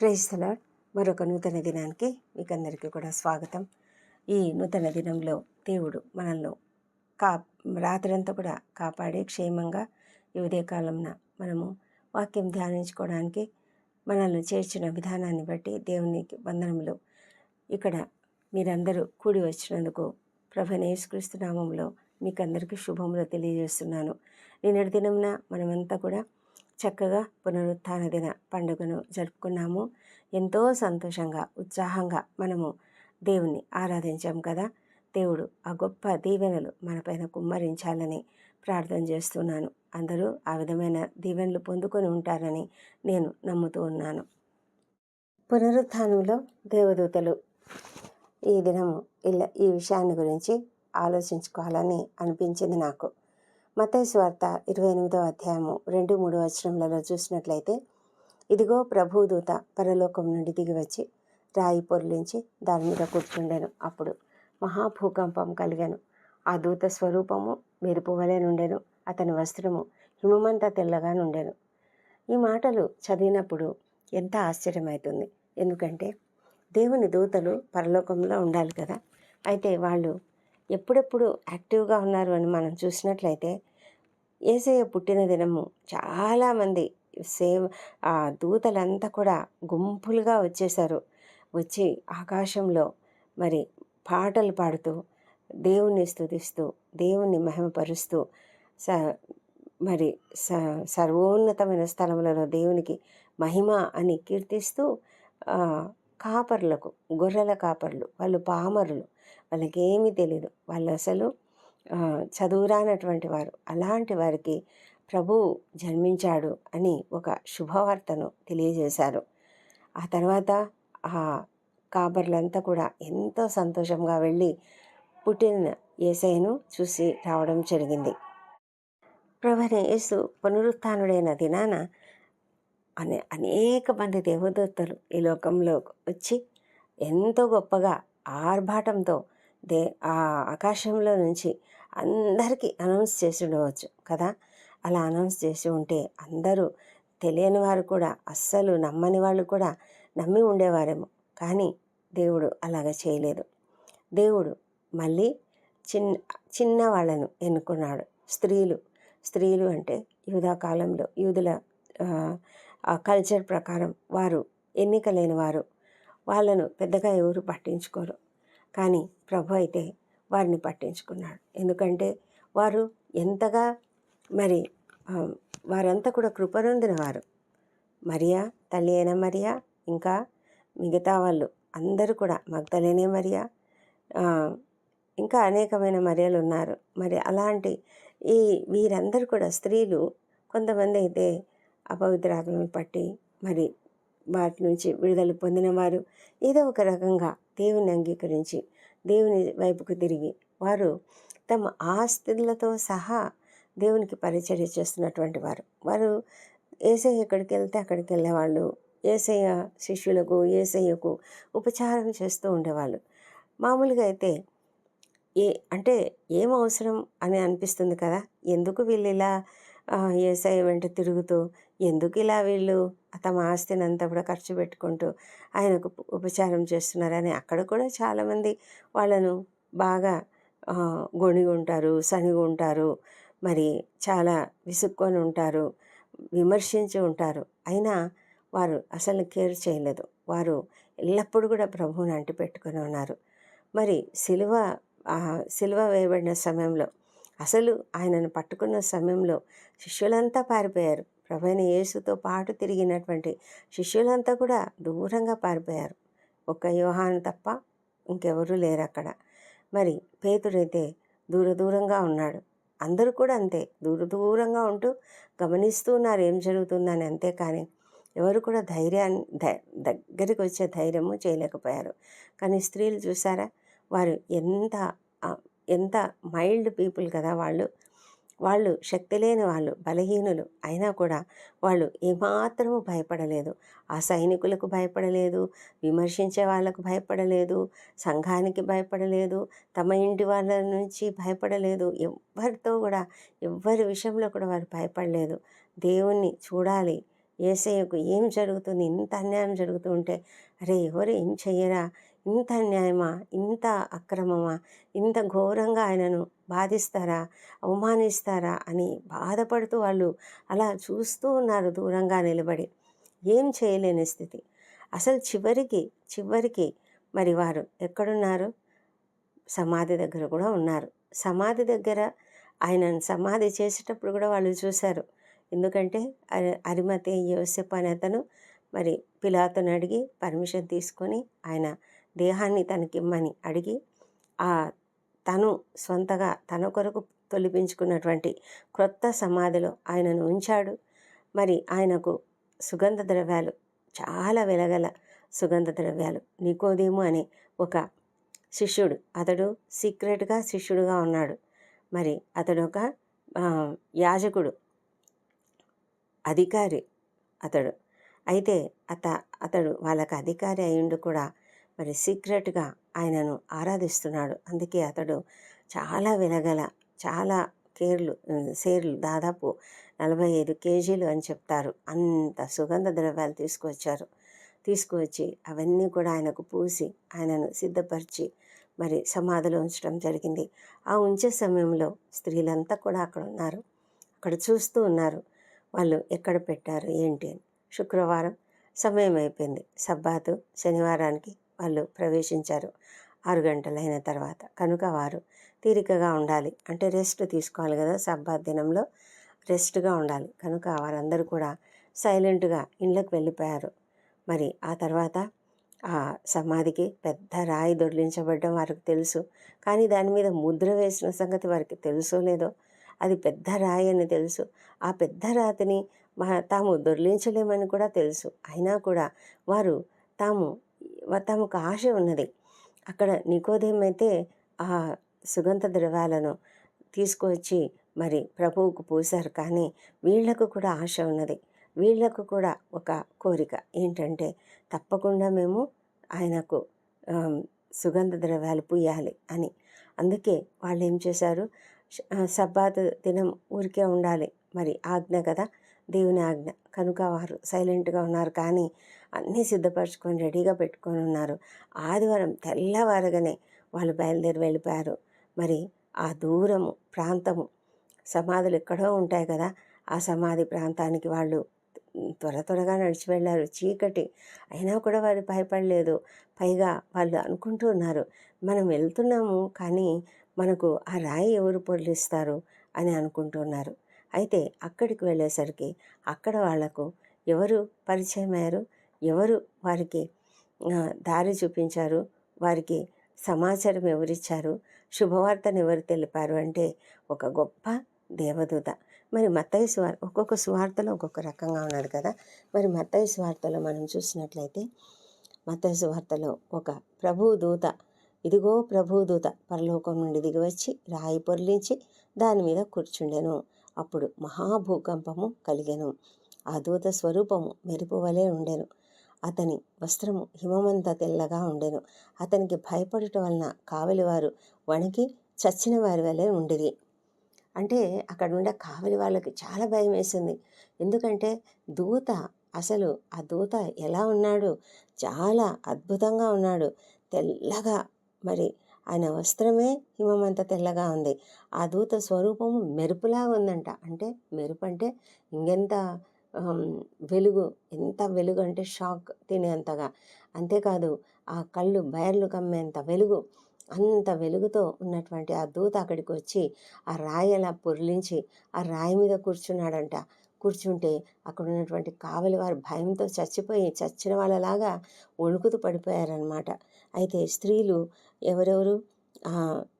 ప్రైస్తలా మరొక నూతన దినానికి మీకు అందరికీ కూడా స్వాగతం. ఈ నూతన దినంలో దేవుడు మనల్ని కా రాత్రంతా కూడా కాపాడి క్షేమంగా ఈ ఉదయకాలంన మనము వాక్యం ధ్యానించుకోవడానికి మనల్ని చేర్చిన విధానాన్ని బట్టి దేవునికి వందనములు ఇక్కడ మీరందరూ కూడి వచ్చినందుకు ప్రభు నామంలో మీకు అందరికీ శుభములు తెలియజేస్తున్నాను. నిన్నటి దినమున మనమంతా కూడా చక్కగా పునరుత్థాన దిన పండుగను జరుపుకున్నాము. ఎంతో సంతోషంగా ఉత్సాహంగా మనము దేవుణ్ణి ఆరాధించాం కదా. దేవుడు ఆ గొప్ప దీవెనలు మనపైన కుమ్మరించాలని ప్రార్థన చేస్తున్నాను. అందరూ ఆ విధమైన దీవెనలు పొందుకొని ఉంటారని నేను నమ్ముతూ ఉన్నాను. పునరుత్థానంలో దేవదూతలు ఈ దినము ఇలా ఈ విషయాన్ని గురించి ఆలోచించుకోవాలని అనిపించింది నాకు. మతైసు ఇరవై ఎనిమిదో అధ్యాయము రెండు మూడు వచనములలో చూసినట్లయితే ఇదిగో ప్రభుదూత పరలోకం నుండి దిగి వచ్చి రాయి పొర్లించి దాని మీద కూర్చుండెను. అప్పుడు మహాభూకంపం కలిగాను. ఆ దూత స్వరూపము మెరుపు వలె నుండెను. అతని వస్త్రము హిమమంతా తెల్లగా నుండెను. ఈ మాటలు చదివినప్పుడు ఎంత ఆశ్చర్యమవుతుంది ఎందుకంటే దేవుని దూతలు పరలోకంలో ఉండాలి కదా. అయితే వాళ్ళు ఎప్పుడెప్పుడు యాక్టివ్గా ఉన్నారు అని మనం చూసినట్లయితే ఏసయ్య పుట్టిన దినము చాలామంది సేవ ఆ దూతలంతా కూడా గుంపులుగా వచ్చేసారు వచ్చి ఆకాశంలో మరి పాటలు పాడుతూ దేవుణ్ణి స్తుతిస్తూ దేవుణ్ణి మహిమపరుస్తూ స మరి స సర్వోన్నతమైన స్థలములలో దేవునికి మహిమ అని కీర్తిస్తూ కాపర్లకు గొర్రెల కాపర్లు వాళ్ళు పామరులు వాళ్ళకి ఏమీ తెలియదు వాళ్ళు అసలు చదువురానటువంటి వారు. అలాంటి వారికి ప్రభు జన్మించాడు అని ఒక శుభవార్తను తెలియజేశారు. ఆ తర్వాత ఆ కాబర్లంతా కూడా ఎంతో సంతోషంగా వెళ్ళి పుట్టిన యేసయ్యను చూసి రావడం జరిగింది. ప్రభుని యేసు పునరుత్డైన దినాన అనే అనేక మంది దేవదత్తలు ఈ లోకంలో వచ్చి ఎంతో గొప్పగా ఆర్భాటంతో దే ఆ ఆకాశంలో నుంచి అందరికీ అనౌన్స్ చేసి ఉండవచ్చు కదా? అలా అనౌన్స్ చేసి ఉంటే అందరూ తెలియని వారు కూడా అస్సలు నమ్మని వాళ్ళు కూడా నమ్మి ఉండేవారేమో. కానీ దేవుడు అలాగ చేయలేదు. దేవుడు మళ్ళీ చిన్న చిన్న వాళ్ళను ఎన్నుకున్నాడు. స్త్రీలు స్త్రీలు అంటే యూదా కాలంలో యూదుల కల్చర్ ప్రకారం వారు ఎన్నిక లేని వారు. వాళ్ళను పెద్దగా ఎవరు పట్టించుకోరు. కానీ ప్రభు అయితే వారిని పట్టించుకున్నాడు. ఎందుకంటే వారు ఎంతగా మరి వారంతా కూడా కృపనొందిన వారు. మరియా తల్లి అయిన మరియా ఇంకా మిగతా వాళ్ళు అందరూ కూడా మగ్ధలేనే మరియా ఇంకా అనేకమైన మరియలు ఉన్నారు. మరి అలాంటి ఈ వీరందరూ కూడా స్త్రీలు కొంతమంది అయితే అపవిత్రాత్మను పట్టి మరి వాటి నుంచి విడుదల పొందిన వారు. ఏదో ఒక రకంగా దేవుని అంగీకరించి దేవుని వైపుకు తిరిగి వారు తమ ఆస్తులతో సహా దేవునికి పరిచర్య చేస్తున్నటువంటి వారు. వారు ఏసయ్య ఎక్కడికి వెళ్తే అక్కడికి వెళ్ళేవాళ్ళు. ఏసయ్య శిష్యులకు ఏసయ్యకు ఉపచారం చేస్తూ ఉండేవాళ్ళు. మామూలుగా అయితే ఏ అంటే ఏం అవసరం అని అనిపిస్తుంది కదా? ఎందుకు వీళ్ళు ఇలా ఏసఐ వెంట తిరుగుతూ ఎందుకు ఇలా వీళ్ళు తమ ఆస్తిని అంతా కూడా ఖర్చు పెట్టుకుంటూ ఆయనకు ఉపచారం చేస్తున్నారని అక్కడ కూడా చాలామంది వాళ్ళను బాగా గొణిగుంటారు గొణిగి ఉంటారు సనిగి ఉంటారు మరి చాలా విసుక్కొని ఉంటారు విమర్శించి ఉంటారు. అయినా వారు అసలు కేర్ చేయలేదు. వారు ఎల్లప్పుడూ కూడా ప్రభువుని అంటి పెట్టుకొని ఉన్నారు. మరి సిలువ సిలువ వేయబడిన సమయంలో అసలు ఆయనను పట్టుకున్న సమయంలో శిష్యులంతా పారిపోయారు. ప్రభైన యేసుతో పాటు తిరిగినటువంటి శిష్యులంతా కూడా దూరంగా పారిపోయారు. ఒక్క యోహాను తప్ప ఇంకెవరూ లేరు అక్కడ మరి పేతుడైతే దూర దూరంగా ఉన్నాడు. అందరూ కూడా అంతే. దూర దూరంగా ఉంటూ గమనిస్తూ ఉన్నారు ఏం జరుగుతుందని అంతే కానీ ఎవరు కూడా ధైర్యాన్ని దగ్గరికి వచ్చే ధైర్యము చేయలేకపోయారు. కానీ స్త్రీలు చూసారా? వారు ఎంత ఎంత మైల్డ్ పీపుల్ కదా వాళ్ళు. వాళ్ళు శక్తి లేని వాళ్ళు బలహీనులు అయినా కూడా వాళ్ళు ఏమాత్రము భయపడలేదు. ఆ సైనికులకు భయపడలేదు విమర్శించే వాళ్ళకు భయపడలేదు సంఘానికి భయపడలేదు తమ ఇంటి వాళ్ళ నుంచి భయపడలేదు. ఎవ్వరితో కూడా ఎవ్వరి విషయంలో కూడా వారు భయపడలేదు. దేవుణ్ణి చూడాలి. ఏసయ్యకు ఏం జరుగుతుంది? ఇంత అన్యాయం జరుగుతూ ఉంటే అరే ఎవరు ఏం చెయ్యరా? ఇంత అన్యాయమా ఇంత అక్రమమా? ఇంత ఘోరంగా ఆయనను బాధిస్తారా? అవమానిస్తారా? అని బాధపడుతూ వాళ్ళు అలా చూస్తూ ఉన్నారు దూరంగా నిలబడి. ఏం చేయలేని స్థితి. అసలు చివరికి చివరికి మరి వారు ఎక్కడున్నారు? సమాధి దగ్గర కూడా ఉన్నారు. సమాధి దగ్గర ఆయనను సమాధి చేసేటప్పుడు కూడా వాళ్ళు చూశారు. ఎందుకంటే అరిమతి యోసెప్ అనే అతను మరి పిలాతను అడిగి పర్మిషన్ తీసుకొని ఆయన దేహాన్ని తనకిమ్మని అడిగి ఆ తను సొంతగా తన కొరకు తొలిపించుకున్నటువంటి క్రొత్త సమాధిలో ఆయనను ఉంచాడు. మరి ఆయనకు సుగంధ ద్రవ్యాలు చాలా వెలగల సుగంధ ద్రవ్యాలు. నికోదేము అనే ఒక శిష్యుడు అతడు సీక్రెట్గా శిష్యుడుగా ఉన్నాడు. మరి అతడు ఒక యాజకుడు అధికారి అతడు. అయితే అత అతడు వాళ్ళకి అధికారి అయ్యుండు కూడా మరి సీక్రెట్గా ఆయనను ఆరాధిస్తున్నాడు. అందుకే అతడు చాలా వినగల చాలా కేర్లు సేర్లు దాదాపు నలభై ఐదు కేజీలు అని చెప్తారు. అంత సుగంధ ద్రవ్యాలు తీసుకువచ్చారు. తీసుకువచ్చి అవన్నీ కూడా ఆయనకు పూసి ఆయనను సిద్ధపరిచి మరి సమాధిలో ఉంచడం జరిగింది. ఆ ఉంచే సమయంలో స్త్రీలంతా కూడా అక్కడ ఉన్నారు అక్కడ చూస్తూ ఉన్నారు. వాళ్ళు ఎక్కడ పెట్టారు ఏంటి అని. శుక్రవారం సమయం అయిపోయింది. సబ్బాతు శనివారానికి వాళ్ళు ప్రవేశించారు. ఆరు గంటలైన తర్వాత. కనుక వారు తీరికగా ఉండాలి. అంటే రెస్ట్ తీసుకోవాలి కదా! సబ్బాత్ దినంలో రెస్ట్గా ఉండాలి. కనుక వారందరూ కూడా సైలెంట్గా ఇండ్లకు వెళ్ళిపోయారు. మరి ఆ తర్వాత ఆ సమాధికి పెద్ద రాయి దొర్లించబడడం వారికి తెలుసు. కానీ దాని మీద ముద్ర వేసిన సంగతి వారికి తెలుసో లేదో అది పెద్ద రాయి అని తెలుసు. ఆ పెద్ద రాతిని తాము దొర్లించలేమని కూడా తెలుసు. అయినా కూడా వారు తాము తమకు ఆశ ఉన్నది. అక్కడ నికోదేం అయితే ఆ సుగంధ ద్రవ్యాలను తీసుకువచ్చి మరి ప్రభువుకు పూశారు. కానీ వీళ్ళకు కూడా ఆశ ఉన్నది. వీళ్ళకు కూడా ఒక కోరిక ఏంటంటే తప్పకుండా మేము ఆయనకు సుగంధ ద్రవ్యాలు పూయాలి అని. అందుకే వాళ్ళు ఏం చేశారు? సబ్బాత్ దినం ఊరికే ఉండాలి. మరి ఆజ్ఞ కదా? దేవుని ఆజ్ఞ. కనుక వారు సైలెంట్గా ఉన్నారు. కానీ అన్నీ సిద్ధపరచుకొని రెడీగా పెట్టుకొని ఉన్నారు. ఆదివారం తెల్లవారగానే వాళ్ళు బయలుదేరి వెళ్ళిపోయారు. మరి ఆ దూరము ప్రాంతము సమాధులు ఎక్కడో ఉంటాయి కదా ఆ సమాధి ప్రాంతానికి వాళ్ళు త్వర త్వరగా నడిచి వెళ్ళారు. చీకటి అయినా కూడా వారు భయపడలేదు. పైగా వాళ్ళు అనుకుంటూ ఉన్నారు మనం వెళ్తున్నాము కానీ మనకు ఆ రాయి ఎవరు పొరలిస్తారు అని అనుకుంటున్నారు అయితే అక్కడికి వెళ్ళేసరికి అక్కడ వాళ్ళకు ఎవరు పరిచయం అయ్యారు ఎవరు వారికి దారి చూపించారు? వారికి సమాచారం ఎవరిచ్చారు? శుభవార్తను ఎవరు తెలిపారు? అంటే ఒక గొప్ప దేవదూత. మరి మత్తయ్య స్వార్ ఒక్కొక్క స్వార్థలో ఒక్కొక్క రకంగా ఉన్నారు కదా? మరి మత్తయ్య స్వార్థలో మనం చూసినట్లయితే మత్తయ్య స్వార్థలో ఒక ప్రభుదూత ఇదిగో ప్రభు దూత పరలోకం నుండి దిగివచ్చి రాయి పొర్లించి దాని మీద కూర్చుండెను. అప్పుడు మహాభూకంపము కలిగెను. ఆ దూత స్వరూపము మెరుపు వలె ఉండెను. అతని వస్త్రము హిమమంత తెల్లగా ఉండెను. అతనికి భయపడటం వలన కావలివారు వణికి చచ్చిన వారి వలె ఉండేది అంటే అక్కడ ఉండే కావలి వాళ్ళకి చాలా భయం వేసింది. ఎందుకంటే దూత అసలు ఆ దూత ఎలా ఉన్నాడు? చాలా అద్భుతంగా ఉన్నాడు. తెల్లగా మరి ఆయన వస్త్రమే హిమమంత తెల్లగా ఉంది. ఆ దూత స్వరూపము మెరుపులా ఉందంట. అంటే మెరుపు అంటే ఇంకెంత వెలుగు. ఎంత వెలుగు అంటే షాక్ తినేంతగా. అంతేకాదు ఆ కళ్ళు బయర్లు కమ్మేంత వెలుగు అంత వెలుగుతో ఉన్నటువంటి ఆ దూత అక్కడికి వచ్చి ఆ రాయి అలా పొర్లించి ఆ రాయి మీద కూర్చున్నాడంట. కూర్చుంటే అక్కడ ఉన్నటువంటి కావలి వారు భయంతో చచ్చిపోయి చచ్చిన వాళ్ళలాగా వణుకుతూ పడిపోయారనమాట అయితే స్త్రీలు ఎవరెవరు?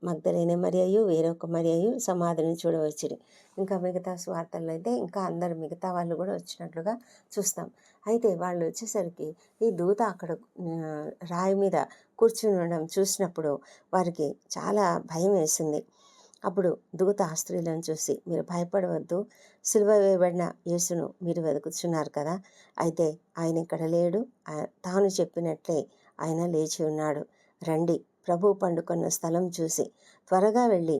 మగ్ధలైన మరి వేరొక మరి అయ్యు సమాధిని చూడవచ్చు ఇంకా మిగతా స్వార్థల్లో అయితే ఇంకా అందరు మిగతా వాళ్ళు కూడా వచ్చినట్లుగా చూస్తాం. అయితే వాళ్ళు వచ్చేసరికి ఈ దూత అక్కడ రాయి మీద కూర్చుని ఉండడం చూసినప్పుడు వారికి చాలా భయం వేసింది. అప్పుడు దూత ఆ స్త్రీలను చూసి మీరు భయపడవద్దు సిలువ వేయబడిన యేసును మీరు వెతుకుతున్నారు కదా? అయితే ఆయన ఇక్కడ లేడు. తాను చెప్పినట్లే ఆయన లేచి ఉన్నాడు. రండి ప్రభు పండుకున్న స్థలం చూసి త్వరగా వెళ్ళి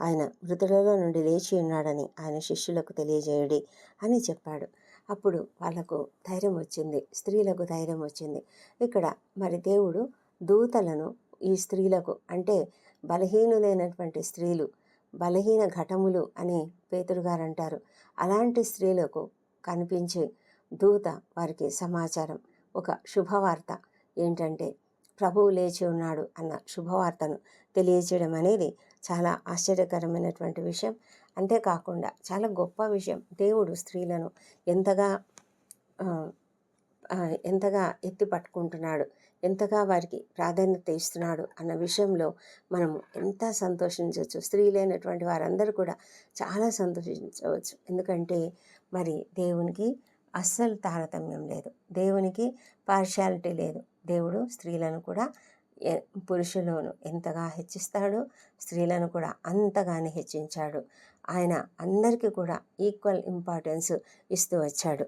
ఆయన మృతులలో నుండి లేచి ఉన్నాడని ఆయన శిష్యులకు తెలియజేయడి అని చెప్పాడు. అప్పుడు వాళ్ళకు ధైర్యం వచ్చింది. స్త్రీలకు ధైర్యం వచ్చింది. ఇక్కడ మరి దేవుడు దూతలను ఈ స్త్రీలకు అంటే బలహీనులైనటువంటి స్త్రీలు బలహీన ఘటములు అని పేతురు గారు అంటారు అలాంటి స్త్రీలకు కనిపించే దూత వారికి సమాచారం. ఒక శుభవార్త ఏంటంటే ప్రభువు లేచి ఉన్నాడు అన్న శుభవార్తను తెలియజేయడం అనేది చాలా ఆశ్చర్యకరమైనటువంటి విషయం. అంతేకాకుండా చాలా గొప్ప విషయం. దేవుడు స్త్రీలను ఎంతగా ఎంతగా ఎత్తి పట్టుకుంటున్నాడు ఎంతగా వారికి ప్రాధాన్యత ఇస్తున్నాడు అన్న విషయంలో మనము ఎంత సంతోషించవచ్చు. స్త్రీలైనటువంటి వారందరూ కూడా చాలా సంతోషించవచ్చు. ఎందుకంటే మరి దేవునికి అస్సలు తారతమ్యం లేదు. దేవునికి పార్షాలిటీ లేదు. దేవుడు స్త్రీలను కూడా పురుషులను ఎంతగా హెచ్చిస్తాడో స్త్రీలను కూడా అంతగానే హెచ్చించాడు. ఆయన అందరికీ కూడా ఈక్వల్ ఇంపార్టెన్స్ ఇస్తూ వచ్చాడు.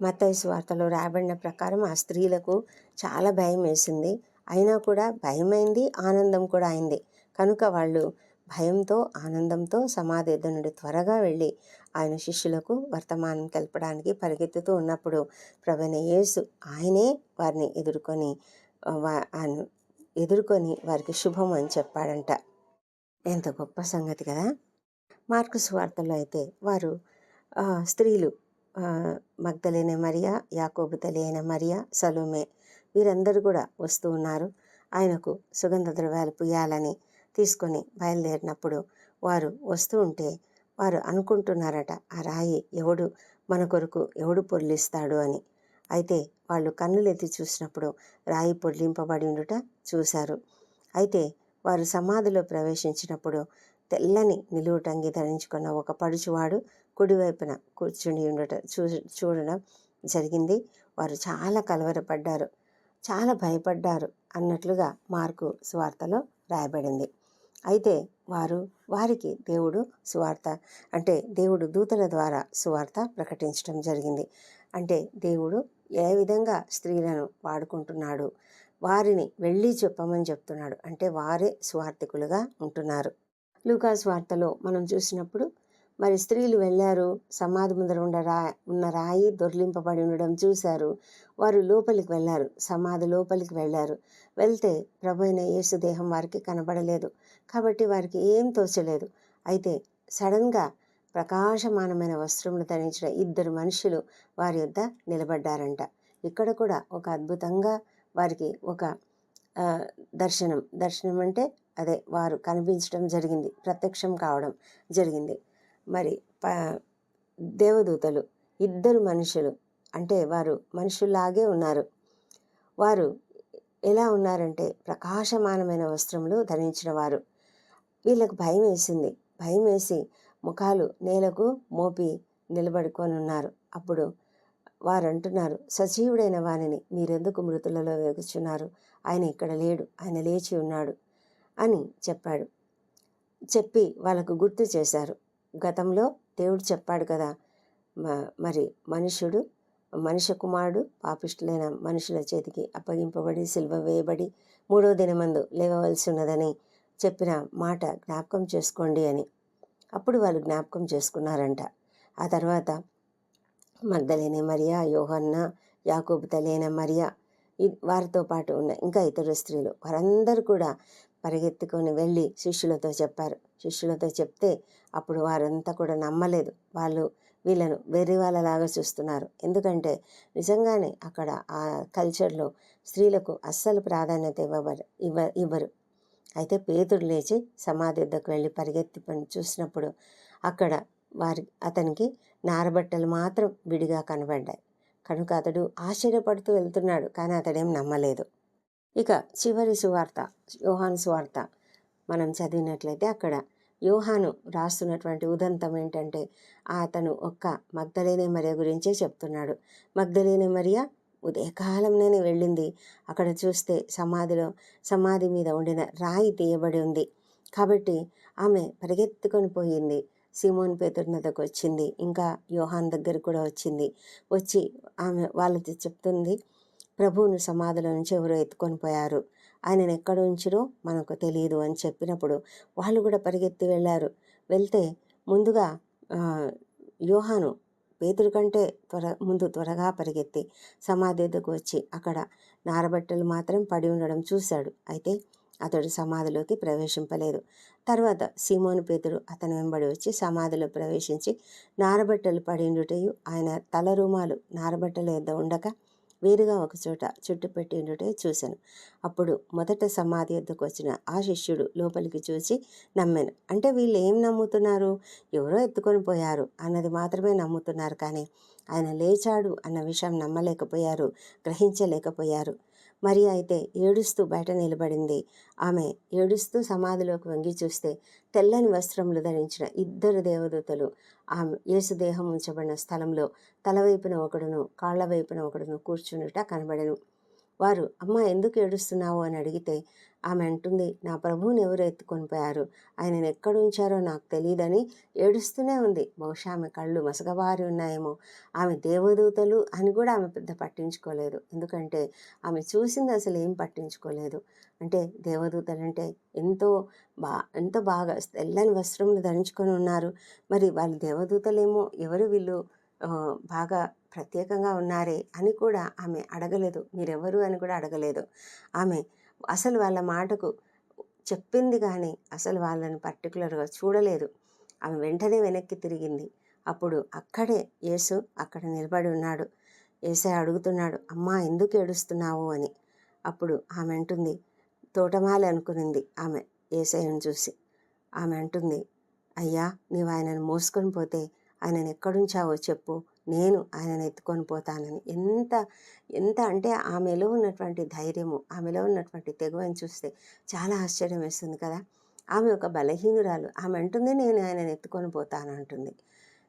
మతైసు వార్తలో రాయబడిన ప్రకారం ఆ స్త్రీలకు చాలా భయం వేసింది. అయినా కూడా భయమైంది ఆనందం కూడా అయింది. కనుక వాళ్ళు భయంతో ఆనందంతో సమాధి నుండి త్వరగా వెళ్ళి ఆయన శిష్యులకు వర్తమానం తెలపడానికి పరిగెత్తుతూ ఉన్నప్పుడు ప్రవీణ యేసు ఆయనే వారిని ఎదుర్కొని వా- ఆయన ఎదుర్కొని వారికి శుభం అని చెప్పాడంట. ఎంత గొప్ప సంగతి కదా! మార్కు సువార్తలో అయితే వారు స్త్రీలు ఆ, మరియా యాకోబు తల్లి అయిన మరియా సలోమే వీరందరూ కూడా వస్తూ ఉన్నారు. ఆయనకు సుగంధ ద్రవ్యాలు పుయ్యాలని తీసుకొని బయలుదేరినప్పుడు వారు వస్తూ ఉంటే వారు అనుకుంటున్నారట ఆ రాయి ఎవడు? మన కొరకు ఎవడు పొర్లిస్తాడు? అని. అయితే వాళ్ళు కన్నులెత్తి చూసినప్పుడు రాయి పొర్లింపబడి ఉండుట చూశారు. అయితే వారు సమాధిలో ప్రవేశించినప్పుడు తెల్లని నిలువుటంగి ధరించుకున్న ఒక పడుచువాడు కుడివైపున కూర్చుని ఉండట చూ చూడడం జరిగింది. వారు చాలా కలవరపడ్డారు. చాలా భయపడ్డారు అన్నట్లుగా మార్కు సువార్తలో రాయబడింది. అయితే వారు వారికి దేవుడు సువార్త అంటే దేవుడు దూతల ద్వారా సువార్త ప్రకటించడం జరిగింది. అంటే దేవుడు ఏ విధంగా స్త్రీలను వాడుకుంటున్నాడు? వారిని వెళ్ళి చెప్పమని చెప్తున్నాడు. అంటే వారే స్వార్థికులుగా ఉంటున్నారు. లూకాస్ వార్తలో మనం చూసినప్పుడు మరి స్త్రీలు వెళ్ళారు. సమాధి ముందర ఉన్న రా ఉన్న రాయి దొర్లింపబడి ఉండడం చూశారు. వారు లోపలికి వెళ్ళారు. సమాధి లోపలికి వెళ్ళారు. వెళ్తే ప్రభు అయిన యేసు దేహం వారికి కనబడలేదు. కాబట్టి వారికి ఏం తోచలేదు. అయితే సడన్గా ప్రకాశమానమైన వస్త్రములు ధరించిన ఇద్దరు మనుషులు వారి యొద్ద నిలబడ్డారంట. ఇక్కడ కూడా ఒక అద్భుతంగా వారికి ఒక దర్శనం. దర్శనం అంటే అదే వారు కనిపించడం జరిగింది. ప్రత్యక్షం కావడం జరిగింది. మరి ప దేవదూతలు ఇద్దరు మనుషులు అంటే వారు మనుషుల్లాగే ఉన్నారు. వారు ఎలా ఉన్నారంటే ప్రకాశమానమైన వస్త్రములు ధరించిన వారు. వీళ్ళకు భయం వేసింది. భయం వేసి ముఖాలు నేలకు మోపి నిలబడుకొని ఉన్నారు. అప్పుడు వారు అంటున్నారు సజీవుడైన వారిని మీరెందుకు మృతులలో వేగుచున్నారు? ఆయన ఇక్కడ లేడు ఆయన లేచి ఉన్నాడు అని చెప్పాడు. చెప్పి వాళ్ళకు గుర్తు చేశారు. గతంలో దేవుడు చెప్పాడు కదా మ- మరి మనుషుడు మనిషి కుమారుడు పాపిష్టులైన మనుషుల చేతికి అప్పగింపబడి సిల్వ వేయబడి మూడో దినమందు లేవవలసి ఉన్నదని చెప్పిన మాట జ్ఞాపకం చేసుకోండి అని. అప్పుడు వాళ్ళు జ్ఞాపకం చేసుకున్నారంట. ఆ తర్వాత మగ్ధలేని మరియా యోహన్న యాకూబ్ తలేన మరియా వారితో పాటు ఉన్న ఇంకా ఇతర స్త్రీలు వారందరూ కూడా పరిగెత్తుకొని వెళ్ళి శిష్యులతో చెప్పారు. శిష్యులతో చెప్తే అప్పుడు వారంతా కూడా నమ్మలేదు. వాళ్ళు వీళ్ళను వెర్రి వాళ్ళలాగా చూస్తున్నారు. ఎందుకంటే నిజంగానే అక్కడ ఆ కల్చర్లో స్త్రీలకు అస్సలు ప్రాధాన్యత ఇవ్వబరు ఇవ్వ ఇవ్వరు. అయితే పేతుడు లేచి సమాధి వద్దకు వెళ్ళి పరిగెత్తి పని చూసినప్పుడు అక్కడ వారి అతనికి నారబట్టలు మాత్రం విడిగా కనబడ్డాయి. కనుక అతడు ఆశ్చర్యపడుతూ వెళ్తున్నాడు కానీ అతడేం నమ్మలేదు. ఇక చివరి సువార్త యోహాను సువార్త. మనం చదివినట్లయితే అక్కడ యోహాను రాస్తున్నటువంటి ఉదంతం ఏంటంటే అతను ఒక్క మగ్ధలేనే మరియ గురించే చెప్తున్నాడు. మగ్ధలేనే మరియ ఉదయకాలంలోనే వెళ్ళింది. అక్కడ చూస్తే సమాధిలో సమాధి మీద ఉండిన రాయి తీయబడి ఉంది. కాబట్టి ఆమె పరిగెత్తుకొని పోయింది. సిమోన్ పేతుడి దగ్గరకు వచ్చింది. ఇంకా యోహాన్ దగ్గర కూడా వచ్చింది. వచ్చి ఆమె వాళ్ళతో చెప్తుంది ప్రభువును సమాధిలో నుంచి ఎవరో ఎత్తుకొని పోయారు. ఆయనను ఎక్కడ ఉంచిరో మనకు తెలియదు అని చెప్పినప్పుడు వాళ్ళు కూడా పరిగెత్తి వెళ్ళారు. వెళ్తే ముందుగా యోహాను పేతురు కంటే త్వర ముందు త్వరగా పరిగెత్తి సమాధి ఎద్దుకు వచ్చి అక్కడ నారబట్టలు మాత్రం పడి ఉండడం చూశాడు. అయితే అతడు సమాధిలోకి ప్రవేశింపలేదు. తర్వాత సీమోను పేతుడు అతని వెంబడి వచ్చి సమాధిలో ప్రవేశించి నారబట్టలు పడిండుటయు ఆయన తల రూమాలు నారబట్టల యొద్ద ఉండక వేరుగా ఒకచోట చుట్టు పెట్టిండుటే చూశాను అప్పుడు మొదట సమాధి ఎద్దుకు వచ్చిన ఆ శిష్యుడు లోపలికి చూసి నమ్మాను. అంటే వీళ్ళు ఏం నమ్ముతున్నారు? ఎవరో ఎత్తుకొని పోయారు అన్నది మాత్రమే నమ్ముతున్నారు కానీ ఆయన లేచాడు అన్న విషయం నమ్మలేకపోయారు గ్రహించలేకపోయారు. మరి అయితే ఏడుస్తూ బయట నిలబడింది. ఆమె ఏడుస్తూ సమాధిలోకి వంగి చూస్తే తెల్లని వస్త్రములు ధరించిన ఇద్దరు దేవదూతలు ఆమె యేసుదేహం ఉంచబడిన స్థలంలో తలవైపున ఒకడును కాళ్ళ వైపున ఒకడును కూర్చునుట కనబడను. వారు అమ్మ ఎందుకు ఏడుస్తున్నావు? అని అడిగితే ఆమె అంటుంది నా ప్రభువుని ఎవరు ఎత్తుకొని పోయారు? ఆయనను ఎక్కడ ఉంచారో నాకు తెలియదని ఏడుస్తూనే ఉంది. బహుశా ఆమె కళ్ళు మసగబారి ఉన్నాయేమో. ఆమె దేవదూతలు అని కూడా ఆమె పెద్ద పట్టించుకోలేదు. ఎందుకంటే ఆమె చూసింది అసలు ఏం పట్టించుకోలేదు. అంటే దేవదూతలు అంటే ఎంతో బా ఎంతో బాగా తెల్లని వస్త్రములు ధరించుకొని ఉన్నారు. మరి వాళ్ళు దేవదూతలేమో ఎవరు? వీళ్ళు బాగా ప్రత్యేకంగా ఉన్నారే అని కూడా ఆమె అడగలేదు. మీరెవరు అని కూడా అడగలేదు. ఆమె అసలు వాళ్ళ మాటకు చెప్పింది కానీ అసలు వాళ్ళని పర్టికులర్గా చూడలేదు. ఆమె వెంటనే వెనక్కి తిరిగింది. అప్పుడు అక్కడే యేసు అక్కడ నిలబడి ఉన్నాడు. ఏసై అడుగుతున్నాడు అమ్మా ఎందుకు ఏడుస్తున్నావు? అని. అప్పుడు ఆమె అంటుంది తోటమాలి అనుకునింది ఆమె ఏసైను చూసి. ఆమె అంటుంది అయ్యా నీవు ఆయనను మోసుకొని పోతే ఆయనను ఎక్కడుంచావో చెప్పు. నేను ఆయనను ఎత్తుకొని పోతానని. ఎంత ఎంత అంటే ఆమెలో ఉన్నటువంటి ధైర్యము ఆమెలో ఉన్నటువంటి తెగువని చూస్తే చాలా ఆశ్చర్యం వేస్తుంది కదా. ఆమె ఒక బలహీనురాలు. ఆమె అంటుంది నేను ఆయనను ఎత్తుకొని పోతాను అంటుంది.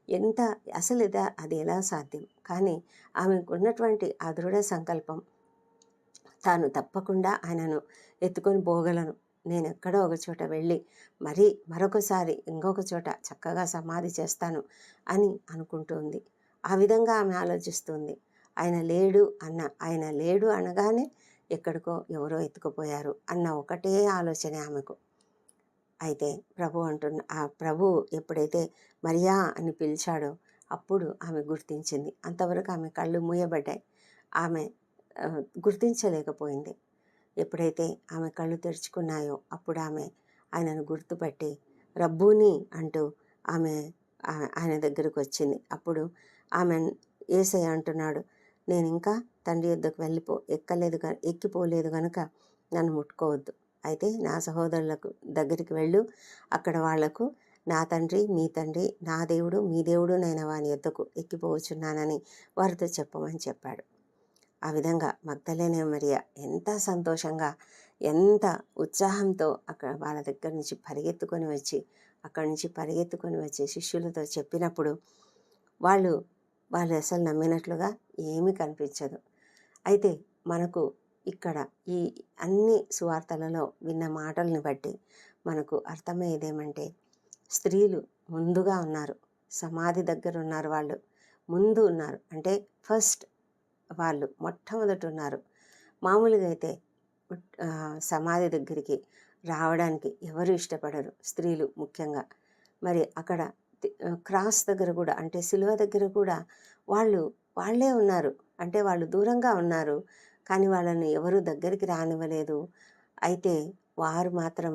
ఎంత అసలు ఇదా అది ఎలా సాధ్యం? కానీ ఆమెకు ఉన్నటువంటి ఆ దృఢ సంకల్పం తాను తప్పకుండా ఆయనను ఎత్తుకొని పోగలను. నేను ఎక్కడో ఒక చోట వెళ్ళి మరీ మరొకసారి ఇంకొక చోట చక్కగా సమాధి చేస్తాను అని అనుకుంటుంది. ఆ విధంగా ఆమె ఆలోచిస్తుంది. ఆయన లేడు అన్న ఆయన లేడు అనగానే ఎక్కడికో ఎవరో ఎత్తుకుపోయారు అన్న ఒకటే ఆలోచన ఆమెకు. అయితే ప్రభు అంటున్న ఆ ప్రభు ఎప్పుడైతే మరియా అని పిలిచాడో అప్పుడు ఆమె గుర్తించింది. అంతవరకు ఆమె కళ్ళు మూయబడ్డాయి. ఆమె గుర్తించలేకపోయింది. ఎప్పుడైతే ఆమె కళ్ళు తెరుచుకున్నాయో అప్పుడు ఆమె ఆయనను గుర్తుపట్టి రబ్బూని అంటూ ఆమె ఆయన దగ్గరకు వచ్చింది. అప్పుడు ఆమె ఏసై అంటున్నాడు. నేను ఇంకా తండ్రి యుద్ధకు వెళ్ళిపో ఎక్కలేదు ఎక్కిపోలేదు కనుక నన్ను ముట్టుకోవద్దు. అయితే నా సహోదరులకు దగ్గరికి వెళ్ళు. అక్కడ వాళ్ళకు నా తండ్రి మీ తండ్రి నా దేవుడు మీ దేవుడు నేను వాని యొద్దకు ఎక్కిపోవచ్చున్నానని వారితో చెప్పమని చెప్పాడు. ఆ విధంగా మగ్ధలేనే మరియ ఎంత సంతోషంగా ఎంత ఉత్సాహంతో అక్కడ వాళ్ళ దగ్గర నుంచి పరిగెత్తుకొని వచ్చి అక్కడి నుంచి పరిగెత్తుకొని వచ్చి శిష్యులతో చెప్పినప్పుడు వాళ్ళు వాళ్ళు అసలు నమ్మినట్లుగా ఏమీ కనిపించదు. అయితే మనకు ఇక్కడ ఈ అన్ని సువార్తలలో విన్న మాటల్ని బట్టి మనకు అర్థమయ్యేదేమంటే స్త్రీలు ముందుగా ఉన్నారు. సమాధి దగ్గర ఉన్నారు వాళ్ళు. ముందు ఉన్నారు. అంటే ఫస్ట్ వాళ్ళు మొట్టమొదటి ఉన్నారు. మామూలుగా అయితే సమాధి దగ్గరికి రావడానికి ఎవరు ఇష్టపడరు. స్త్రీలు ముఖ్యంగా. మరి అక్కడ క్రాస్ దగ్గర కూడా అంటే సిలువ దగ్గర కూడా వాళ్ళు వాళ్ళే ఉన్నారు. అంటే వాళ్ళు దూరంగా ఉన్నారు కానీ వాళ్ళని ఎవరు దగ్గరికి రానివ్వలేదు. అయితే వారు మాత్రం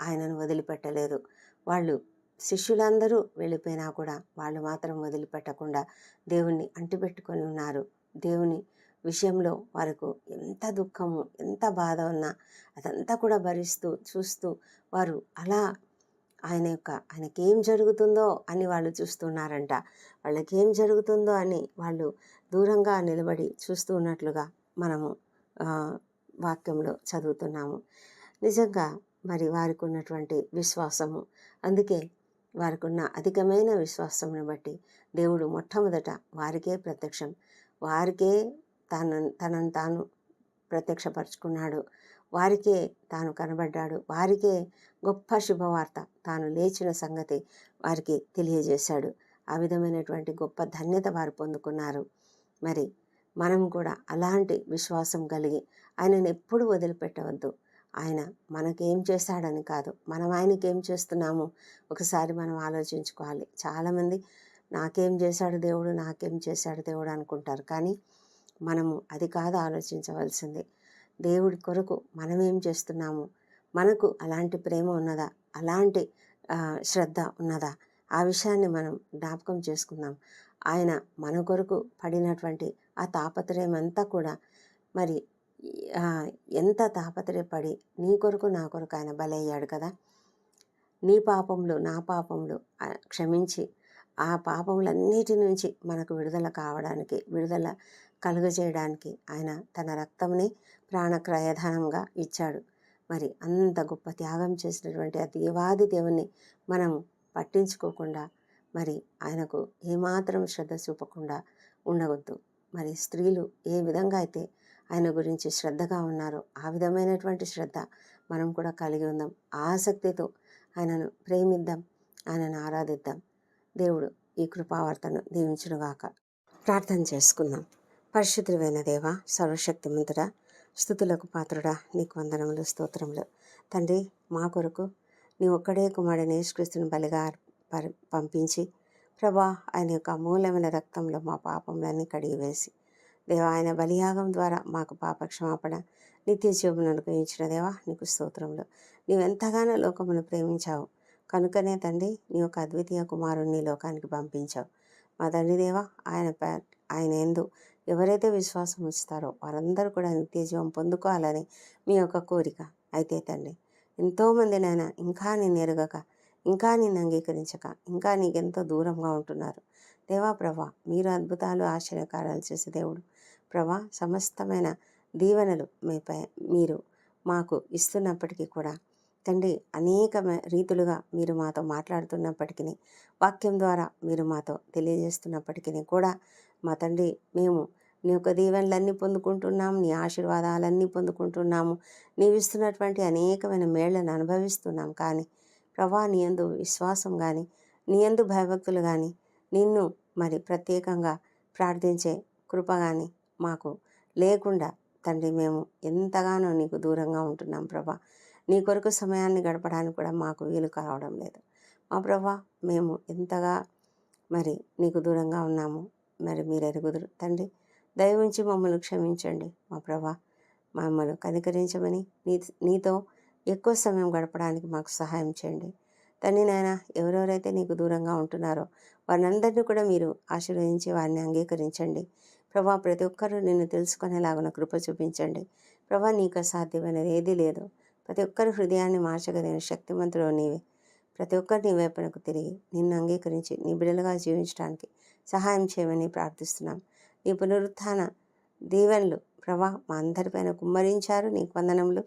ఆయనను వదిలిపెట్టలేదు. వాళ్ళు శిష్యులందరూ వెళ్ళిపోయినా కూడా వాళ్ళు మాత్రం వదిలిపెట్టకుండా దేవుణ్ణి అంటిపెట్టుకొని ఉన్నారు. దేవుని విషయంలో వారికి ఎంత దుఃఖము ఎంత బాధ ఉన్నా అదంతా కూడా భరిస్తూ చూస్తూ వారు అలా ఆయన యొక్క ఆయనకి ఏం జరుగుతుందో అని వాళ్ళు చూస్తున్నారంట. వాళ్ళకి ఏం జరుగుతుందో అని వాళ్ళు దూరంగా నిలబడి చూస్తూ ఉన్నట్లుగా మనము వాక్యంలో చదువుతున్నాము. నిజంగా మరి వారికి ఉన్నటువంటి విశ్వాసము అందుకే వారికి ఉన్న అధికమైన విశ్వాసమును బట్టి దేవుడు మొట్టమొదట వారికే ప్రత్యక్షం. వారికే తన తనను తాను ప్రత్యక్షపరుచుకున్నాడు. వారికే తాను కనబడ్డాడు. వారికే గొప్ప శుభవార్త తాను లేచిన సంగతి వారికి తెలియజేశాడు. ఆ విధమైనటువంటి గొప్ప ధన్యత వారు పొందుకున్నారు. మరి మనం కూడా అలాంటి విశ్వాసం కలిగి ఆయనను ఎప్పుడు వదిలిపెట్టవద్దు. ఆయన మనకేం చేశాడని కాదు మనం ఆయనకి ఏం చేస్తున్నాము ఒకసారి మనం ఆలోచించుకోవాలి. చాలామంది నాకేం చేశాడు దేవుడు నాకేం చేశాడు దేవుడు అనుకుంటారు. కానీ మనము అది కాదు ఆలోచించవలసింది. దేవుడి కొరకు మనమేం చేస్తున్నాము? మనకు అలాంటి ప్రేమ ఉన్నదా? అలాంటి శ్రద్ధ ఉన్నదా? ఆ విషయాన్ని మనం జ్ఞాపకం చేసుకుందాం. ఆయన మన కొరకు పడినటువంటి ఆ తాపత్రయం అంతా కూడా మరి ఎంత తాపత్రయపడి నీ కొరకు నా కొరకు ఆయన బలయ్యాడు కదా? నీ పాపములు నా పాపములు క్షమించి ఆ పాపములన్నిటి నుంచి మనకు విడుదల కావడానికి విడుదల కలుగజేయడానికి ఆయన తన రక్తంని ప్రాణక్రయధనంగా ఇచ్చాడు. మరి అంత గొప్ప త్యాగం చేసినటువంటి ఆ దేవాది దేవుని మనం పట్టించుకోకుండా మరి ఆయనకు ఏమాత్రం శ్రద్ధ చూపకుండా ఉండవద్దు. మరి స్త్రీలు ఏ విధంగా అయితే ఆయన గురించి శ్రద్ధగా ఉన్నారో ఆ విధమైనటువంటి శ్రద్ధ మనం కూడా కలిగి ఉందాం. ఆసక్తితో ఆయనను ప్రేమిద్దాం ఆయనను ఆరాధిద్దాం. దేవుడు ఈ కృపావార్తను దీవించునుగాక. ప్రార్థన చేసుకుందాం. పరిశుద్ధుడైన దేవ సర్వశక్తిమంతుడా స్థుతులకు పాత్రుడా నీకు వందనములు స్తోత్రములు. తండ్రి మా కొరకు నీ ఒక్కడే కుమారుడు యేసుక్రీస్తుని బలిగా పంపించి ప్రభా ఆయన యొక్క అమూల్యమైన రక్తంలో మా పాపములన్నీ కడిగివేసి దేవా ఆయన బలియాగం ద్వారా మాకు పాప క్షమాపణ నిత్య జీవమును అనుగ్రహించిన దేవా నీకు స్తోత్రములు. నీవు ఎంతగానో లోకమును ప్రేమించావు. కనుకనే తండ్రి నీ యొక్క అద్వితీయ కుమారుణ్ణి లోకానికి పంపించావు. మా తండ్రి దేవా ఆయన పే- ఆయన ఎందు ఎవరైతే విశ్వాసం ఉంచుతారో వారందరూ కూడా నిత్యజీవం పొందుకోవాలని మీ యొక్క కోరిక. అయితే తండ్రి ఎంతోమంది నాయన ఇంకా నేను ఎరగక ఇంకా నేను అంగీకరించక ఇంకా నీకెంతో దూరంగా ఉంటున్నారు. దేవా ప్రభా మీరు అద్భుతాలు ఆశ్చర్యకారాలు చేసే దేవుడు. ప్రభా సమస్తమైన దీవెనలు మీపై మీరు మాకు ఇస్తున్నప్పటికీ కూడా తండ్రి అనేక రీతులుగా మీరు మాతో మాట్లాడుతున్నప్పటికీ వాక్యం ద్వారా మీరు మాతో తెలియజేస్తున్నప్పటికీ కూడా మా తండ్రి మేము నీ యొక్క దీవెనలన్నీ పొందుకుంటున్నాం నీ ఆశీర్వాదాలన్నీ పొందుకుంటున్నాము. నీవు ఇస్తున్నటువంటి అనేకమైన మేళ్ళను అనుభవిస్తున్నాం కానీ ప్రభా నీ యందు విశ్వాసం కానీ నీ యందు భయభక్తులు కానీ నిన్ను మరి ప్రత్యేకంగా ప్రార్థించే కృప కానీ మాకు లేకుండా తండ్రి మేము ఎంతగానో నీకు దూరంగా ఉంటున్నాం ప్రభా. నీ కొరకు సమయాన్ని గడపడానికి కూడా మాకు వీలు కావడం లేదు. మా ప్రభా మేము ఎంతగా మరి నీకు దూరంగా ఉన్నాము మరి మీరు ఎరుగుదురు తండ్రి దయ ఉంచి మమ్మల్ని క్షమించండి మా ప్రభా. మమ్మల్ని కనికరించమని నీ నీతో ఎక్కువ సమయం గడపడానికి మాకు సహాయం చేయండి. తండ్రి నాయన ఎవరెవరైతే నీకు దూరంగా ఉంటున్నారో వారినందరినీ కూడా మీరు ఆశీర్వదించి వారిని అంగీకరించండి. ప్రభా ప్రతి ఒక్కరూ నిన్ను తెలుసుకునేలాగున కృప చూపించండి. ప్రభా నీకు అసాధ్యమైనది ఏదీ లేదు. ప్రతి ఒక్కరి హృదయాన్ని మార్చగలిగిన శక్తివంతుడు నీవే. ప్రతి ఒక్కరు నీ వైపునకు తిరిగి నిన్ను అంగీకరించి నీ బిడ్డలుగా జీవించడానికి సహాయం చేయమని ప్రార్థిస్తున్నాం. నీ పునరుత్థాన దీవెనలు ప్రభా మా అందరిపైన కుమ్మరించారు. నీకు వందనములు.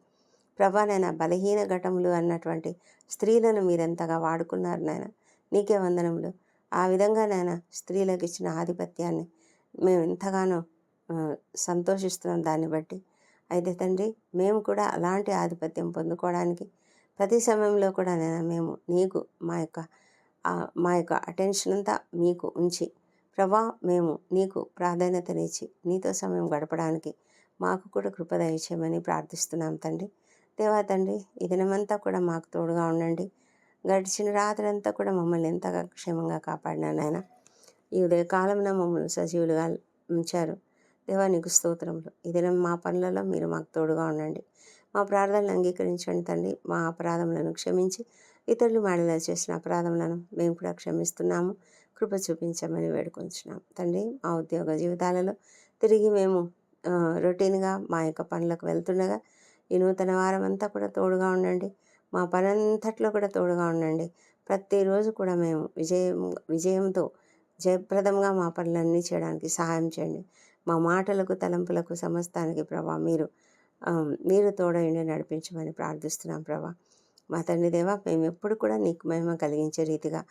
ప్రభా నాయన బలహీన ఘటములు అన్నటువంటి స్త్రీలను మీరెంతగా వాడుకున్నారు నాయన? నీకే వందనములు. ఆ విధంగా నాయన స్త్రీలకు ఇచ్చిన ఆధిపత్యాన్ని మేము ఎంతగానో సంతోషిస్తున్నాం దాన్ని బట్టి. అయితే తండ్రి మేము కూడా అలాంటి ఆధిపత్యం పొందుకోవడానికి ప్రతి సమయంలో కూడా నేను మేము నీకు మా యొక్క మా యొక్క అటెన్షన్ అంతా మీకు ఉంచి ప్రభా మేము నీకు ప్రాధాన్యతనిచ్చి నీతో సమయం గడపడానికి మాకు కూడా కృప దయచేయమని ప్రార్థిస్తున్నాం తండ్రి. దేవా తండ్రి ఈ దినమంతా కూడా మాకు తోడుగా ఉండండి. గడిచిన రాత్రంతా కూడా మమ్మల్ని ఎంతగా క్షేమంగా కాపాడినా నాయన. ఈ ఉదయకాలంలో మమ్మల్ని సజీవులుగా ఉంచారు. దేవా నీకు స్తోత్రములు. ఈ దినం మా పనులలో మీరు మాకు తోడుగా ఉండండి. మా ప్రార్థనలు అంగీకరించండి తండ్రి. మా అపరాధములను క్షమించి ఇతరులు మాడిలా చేసిన అపరాధములను మేము కూడా క్షమిస్తున్నాము. కృప చూపించమని వేడుకొంచున్నాం. తండ్రి మా ఉద్యోగ జీవితాలలో తిరిగి మేము రొటీన్గా మా యొక్క పనులకు వెళ్తుండగా ఈ నూతన వారం అంతా కూడా తోడుగా ఉండండి. మా పనంతట్లో కూడా తోడుగా ఉండండి. ప్రతిరోజు కూడా మేము విజయం విజయంతో జయప్రదంగా మా పనులన్నీ చేయడానికి సహాయం చేయండి. మా మాటలకు తలంపులకు సమస్తానికి ప్రభా మీరు మీరు తోడయండి నడిపించమని ప్రార్థిస్తున్నాం ప్రభా. మా తండ్రి దేవా మేము ఎప్పుడు కూడా నీకు మహిమ కలిగించే రీతిగా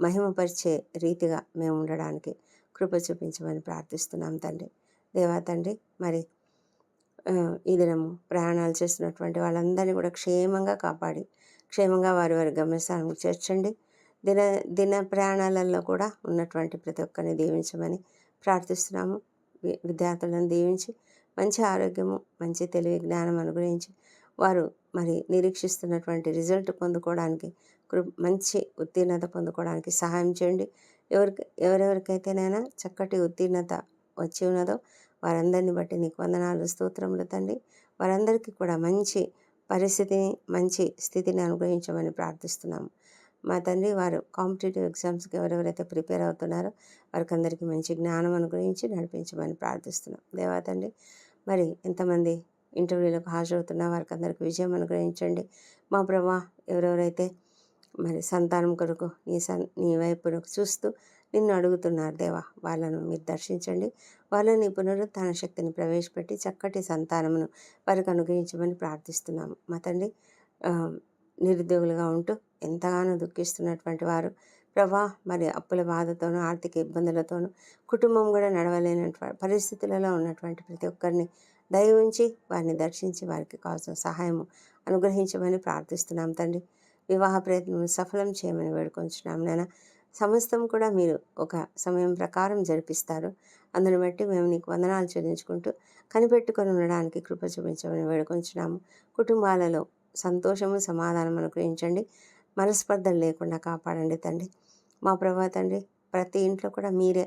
మహిమపరిచే రీతిగా మేము ఉండడానికి కృప చూపించమని ప్రార్థిస్తున్నాం తండ్రి. దేవా తండ్రి మరి ఈ దినము ప్రయాణాలు చేస్తున్నటువంటి వాళ్ళందరినీ కూడా క్షేమంగా కాపాడి క్షేమంగా వారి వారి గమ్యస్థానం చేర్చండి. దిన దిన ప్రయాణాలలో కూడా ఉన్నటువంటి ప్రతి ఒక్కరిని దీవించమని ప్రార్థిస్తున్నాము. విద్యార్థులను దీవించి మంచి ఆరోగ్యము మంచి తెలివి జ్ఞానం అనుగ్రహించి వారు మరి నిరీక్షిస్తున్నటువంటి రిజల్ట్ పొందుకోవడానికి మంచి ఉత్తీర్ణత పొందుకోవడానికి సహాయం చేయండి. ఎవరికి ఎవరెవరికైతేనైనా చక్కటి ఉత్తీర్ణత వచ్చి ఉన్నదో వారందరిని బట్టి నీకు వందనాలు స్తోత్రములు తండ్రి. వారందరికీ కూడా మంచి పరిస్థితిని మంచి స్థితిని అనుగ్రహించమని ప్రార్థిస్తున్నాము. మా తండ్రి వారు కాంపిటేటివ్ ఎగ్జామ్స్కి ఎవరెవరైతే ప్రిపేర్ అవుతున్నారో వారికి అందరికీ మంచి జ్ఞానం అనుగ్రహించి నడిపించమని ప్రార్థిస్తున్నాం. దేవా తండ్రి మరి ఎంతమంది ఇంటర్వ్యూలకు హాజరవుతున్న వారికి అందరికీ విజయం అనుగ్రహించండి. మా ప్రభా ఎవరెవరైతే మరి సంతానం కొరకు నీ సన్ నీ వైపునకు చూస్తూ నిన్ను అడుగుతున్నారు. దేవా వాళ్ళను మీరు దర్శించండి. వాళ్ళని పునరుత్థాన శక్తిని ప్రవేశపెట్టి చక్కటి సంతానమును వారికి అనుగ్రహించమని ప్రార్థిస్తున్నాము. మా తండ్రి నిరుద్యోగులుగా ఉంటూ ఎంతగానో దుఃఖిస్తున్నటువంటి వారు ప్రభా మరి అప్పుల బాధతోనూ ఆర్థిక ఇబ్బందులతోనూ కుటుంబం కూడా నడవలేనటువంటి పరిస్థితులలో ఉన్నటువంటి ప్రతి ఒక్కరిని దయ ఉంచి వారిని దర్శించి వారికి కావాల్సిన సహాయము అనుగ్రహించమని ప్రార్థిస్తున్నాం తండ్రి. వివాహ ప్రయత్నం సఫలం చేయమని వేడుకొంచున్నాం నాయన సమస్తం కూడా మీరు ఒక సమయం ప్రకారం జరిపిస్తారు. అందుని బట్టి మేము నీకు వందనాలు చెల్లించుకుంటూ కనిపెట్టుకొని ఉండడానికి కృప చూపించమని వేడుకొంచున్నాము. కుటుంబాలలో సంతోషము సమాధానం అనుగ్రహించండి. మనస్పర్ధలు లేకుండా కాపాడండి తండ్రి. మా ప్రభా తండ్రి ప్రతి ఇంట్లో కూడా మీరే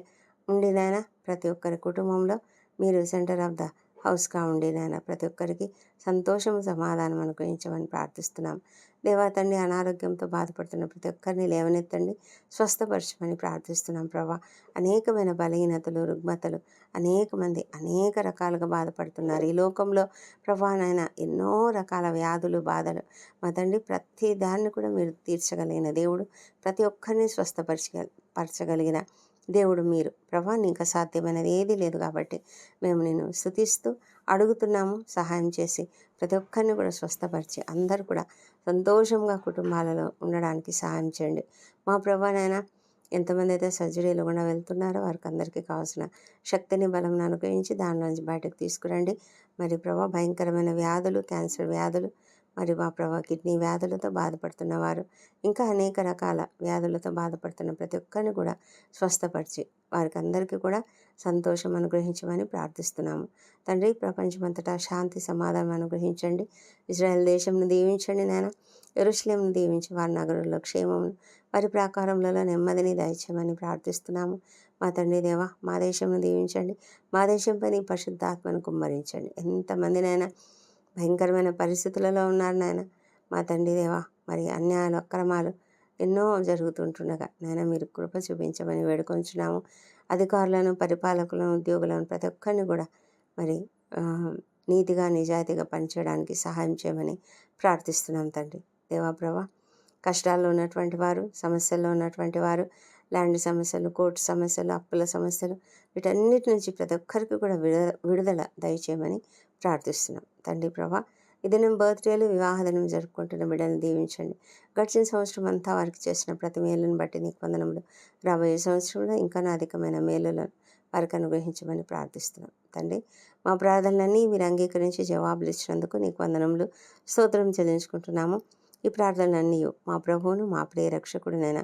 ఉండినైనా ప్రతి ఒక్కరి కుటుంబంలో మీరు సెంటర్ ఆఫ్ ద హౌస్గా ఉండి నాయన ప్రతి ఒక్కరికి సంతోషము సమాధానం అనుగ్రహించమని ప్రార్థిస్తున్నాం. దేవా తండ్రి అనారోగ్యంతో బాధపడుతున్న ప్రతి ఒక్కరిని లేవనెత్తండి స్వస్థపరచమని ప్రార్థిస్తున్నాం ప్రభా. అనేకమైన బలహీనతలు రుగ్మతలు అనేక మంది అనేక రకాలుగా బాధపడుతున్నారు. ఈ లోకంలో ప్రభా నాయన ఎన్నో రకాల వ్యాధులు బాధలు. మా తండ్రి ప్రతి దాన్ని కూడా మీరు తీర్చగలిగిన దేవుడు ప్రతి ఒక్కరిని స్వస్థపరచగ పరచగలిగిన దేవుడు మీరు. ప్రభా నీకు అసాధ్యమైనది ఏదీ లేదు కాబట్టి మేము నేను స్థుతిస్తూ అడుగుతున్నాము సహాయం చేసి ప్రతి ఒక్కరిని కూడా స్వస్థపరిచి అందరూ కూడా సంతోషంగా కుటుంబాలలో ఉండడానికి సహాయం చేయండి. మా ప్రభానైనా ఎంతమంది అయితే సర్జరీలు కూడా వెళ్తున్నారో వారికి అందరికీ కావాల్సిన శక్తిని బలం అనుగ్రహించి దానిలోంచి బయటకు తీసుకురండి. మరి ప్రభా భయంకరమైన వ్యాధులు క్యాన్సర్ వ్యాధులు మరి మా ప్రభా కిడ్నీ వ్యాధులతో బాధపడుతున్న వారు ఇంకా అనేక రకాల వ్యాధులతో బాధపడుతున్న ప్రతి ఒక్కరిని కూడా స్వస్థపరిచి వారికి అందరికీ కూడా సంతోషం అనుగ్రహించమని ప్రార్థిస్తున్నాము. తండ్రి ప్రపంచమంతటా శాంతి సమాధానం అనుగ్రహించండి. ఇజ్రాయెల్ దేశంను దీవించండి నాయన. ఎరుశ్లేంను దీవించి వారి నగరంలో క్షేమమును వారి ప్రాకారములలో నెమ్మదిని దయచేయమని ప్రార్థిస్తున్నాము. మా తండ్రి దేవా మా దేశంను దీవించండి. మా దేశంపై నీ పరిశుద్ధాత్మను కుమ్మరించండి. ఎంతమందినైనా భయంకరమైన పరిస్థితులలో ఉన్నారు నాయన. మా తండ్రి దేవా మరి అన్యాయాలు అక్రమాలు ఎన్నో జరుగుతుంటుండగా నాయన మీరు కృప చూపించమని వేడుకొంచున్నాము. అధికారులను పరిపాలకులను ఉద్యోగులను ప్రతి ఒక్కరిని కూడా మరి నీతిగా నిజాయితీగా పనిచేయడానికి సహాయం చేయమని ప్రార్థిస్తున్నాం తండ్రి. దేవాప్రభ కష్టాల్లో ఉన్నటువంటి వారు సమస్యల్లో ఉన్నటువంటి వారు ల్యాండ్ సమస్యలు కోర్టు సమస్యలు అప్పుల సమస్యలు వీటన్నిటి నుంచి ప్రతి ఒక్కరికి కూడా విడుదల విడుదల దయచేయమని ప్రార్థిస్తున్నాం. తండ్రి ప్రభా ఈ దినం బర్త్డేలు వివాహ దినం జరుపుకుంటున్న బిడ్డను దీవించండి. గడిచిన సంవత్సరం అంతా వారికి చేసిన ప్రతి మేలును బట్టి నీకు వందనములు. రాబోయే సంవత్సరంలో ఇంకా అధికమైన మేలులను వారికి అనుగ్రహించమని ప్రార్థిస్తున్నాం. తండ్రి మా ప్రార్థనలన్నీ మీరు అంగీకరించి జవాబులు ఇచ్చినందుకు నీకు వందనములు. స్తోత్రం చెల్లించుకుంటున్నాము. ఈ ప్రార్థనలన్నీ మా ప్రభువును మా ప్రియ రక్షకుడినైనా